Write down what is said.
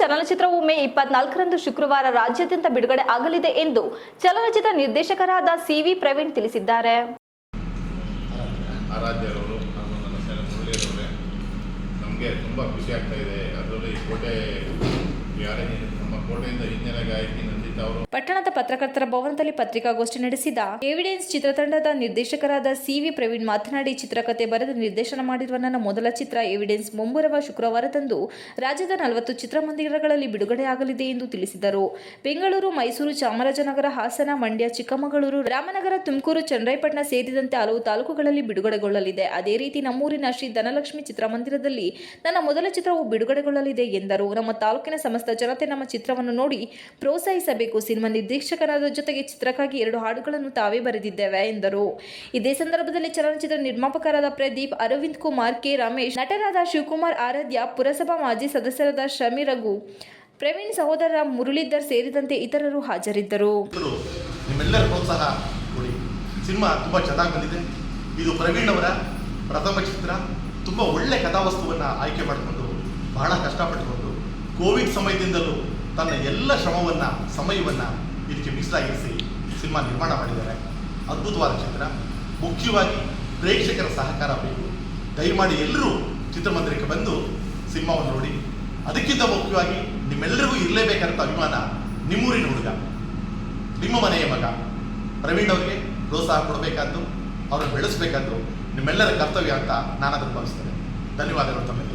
ಚಲನಚಿತ್ರವು ಮೇ ಇಪ್ಪತ್ನಾಲ್ಕರಂದು ಶುಕ್ರವಾರ ರಾಜ್ಯಾದ್ಯಂತ ಬಿಡುಗಡೆ ಆಗಲಿದೆ ಎಂದು ಚಲನಚಿತ್ರ ನಿರ್ದೇಶಕರಾದ ಸಿವಿ ಪ್ರವೀಣ್ ತಿಳಿಸಿದ್ದಾರೆ. ನಮಗೆ ತುಂಬ ಖುಷಿ ಆಗ್ತಾ ಇದೆ. ಅದರಲ್ಲಿ ಕೋಟೆ ನಮ್ಮ ಕೋಟೆಯಿಂದ ಹಿಂದಿನ ಗಾಯಕಿ ಪಟ್ಟಣದ ಪತ್ರಕರ್ತರ ಭವನದಲ್ಲಿ ಪತ್ರಿಕಾಗೋಷ್ಠಿ ನಡೆಸಿದ ಎವಿಡೆನ್ಸ್ ಚಿತ್ರತಂಡದ ನಿರ್ದೇಶಕರಾದ ಸಿವಿ ಪ್ರವೀಣ್ ಮಾತನಾಡಿ ಚಿತ್ರಕಥೆ ಬರೆದು ನಿರ್ದೇಶನ ಮಾಡಿರುವ ನನ್ನ ಮೊದಲ ಚಿತ್ರ ಎವಿಡೆನ್ಸ್ ಮುಂಬರುವ ಶುಕ್ರವಾರದಂದು ರಾಜ್ಯದ ನಲವತ್ತು ಚಿತ್ರಮಂದಿರಗಳಲ್ಲಿ ಬಿಡುಗಡೆಯಾಗಲಿದೆ ಎಂದು ತಿಳಿಸಿದರು. ಬೆಂಗಳೂರು, ಮೈಸೂರು, ಚಾಮರಾಜನಗರ, ಹಾಸನ, ಮಂಡ್ಯ, ಚಿಕ್ಕಮಗಳೂರು, ರಾಮನಗರ, ತುಮಕೂರು, ಚನ್ನರಾಯಪಟ್ಟಣ ಸೇರಿದಂತೆ ಹಲವು ತಾಲೂಕುಗಳಲ್ಲಿ ಬಿಡುಗಡೆಗೊಳ್ಳಲಿದೆ. ಅದೇ ರೀತಿ ನಮ್ಮೂರಿನ ಶ್ರೀ ಧನಲಕ್ಷ್ಮಿ ಚಿತ್ರಮಂದಿರದಲ್ಲಿ ನನ್ನ ಮೊದಲ ಚಿತ್ರವು ಬಿಡುಗಡೆಗೊಳ್ಳಲಿದೆ ಎಂದರು. ನಮ್ಮ ತಾಲೂಕಿನ ಸಮಸ್ತ ಜನತೆ ನಮ್ಮ ಚಿತ್ರವನ್ನು ನೋಡಿ ಪ್ರೋತ್ಸಾಹಿಸಬೇಕು ಸಿನಿಮಾ ನಿರ್ದೇಶಕರಾದ ಜೊತೆಗೆ ಚಿತ್ರಕ್ಕಾಗಿ ಎರಡು ಹಾಡುಗಳನ್ನು ತಾವೇ ಬರೆದಿದ್ದೇವೆ, ಎಂದರು. ಇದೇ ಸಂದರ್ಭದಲ್ಲಿ ಚಲನಚಿತ್ರ ನಿರ್ಮಾಪಕರಾದ ಪ್ರದೀಪ್, ಅರವಿಂದ್ ಕುಮಾರ್, ಕೆ. ರಮೇಶ್, ನಟರಾದ ಶಿವಕುಮಾರ್ ಆರಾಧ್ಯ, ಪುರಸಭಾ ಮಾಜಿ ಸದಸ್ಯರಾದ ಶಮಿ ರಘು, ಪ್ರವೀಣ್ ಸಹೋದರ ಮುರಳೀಧರ್ ಸೇರಿದಂತೆ ಇತರರು ಹಾಜರಿದ್ದರು. ಸಿನಿಮಾ ತುಂಬ ಚೆನ್ನಾಗಿ ಬಂದಿದೆ. ಇದು ಪ್ರವೀಣ್ ಅವರ ಪ್ರಥಮ ಚಿತ್ರ. ತುಂಬ ಒಳ್ಳೆ ಕಥಾವಸ್ತುವನ್ನು ಆಯ್ಕೆ ಮಾಡಿಕೊಂಡು ಬಹಳ ಕಷ್ಟಪಟ್ಟುಕೊಂಡು ಕೋವಿಡ್ ಸಮಯದಿಂದಲೂ ತನ್ನ ಎಲ್ಲ ಶ್ರಮವನ್ನು, ಸಮಯವನ್ನು ಇದಕ್ಕೆ ಮೀಸಲಾಗಿರಿಸಿ ಸಿನಿಮಾ ನಿರ್ಮಾಣ ಮಾಡಿದ್ದಾರೆ. ಅದ್ಭುತವಾದ ಚಿತ್ರ. ಮುಖ್ಯವಾಗಿ ಪ್ರೇಕ್ಷಕರ ಸಹಕಾರ ಬೇಕು. ದಯಮಾಡಿ ಎಲ್ಲರೂ ಚಿತ್ರಮಂದಿರಕ್ಕೆ ಬಂದು ಸಿನಿಮಾವನ್ನು ನೋಡಿ. ಅದಕ್ಕಿಂತ ಮುಖ್ಯವಾಗಿ ನಿಮ್ಮೆಲ್ಲರಿಗೂ ಇರಲೇಬೇಕಂತ ಅಭಿಮಾನ ನಿಮ್ಮೂರಿನ ಹುಡುಗ, ನಿಮ್ಮ ಮನೆಯ ಮಗ. ಪ್ರವೀಣ್ ಅವರಿಗೆ ಪ್ರೋತ್ಸಾಹ ಕೊಡಬೇಕಾದ್ದು, ಅವರನ್ನು ಬೆಳೆಸಬೇಕಾದ್ದು ನಿಮ್ಮೆಲ್ಲರ ಕರ್ತವ್ಯ ಅಂತ ನಾನು ಅದನ್ನು ಭಾವಿಸ್ತೇನೆ. ಧನ್ಯವಾದಗಳು ತಮಗೆ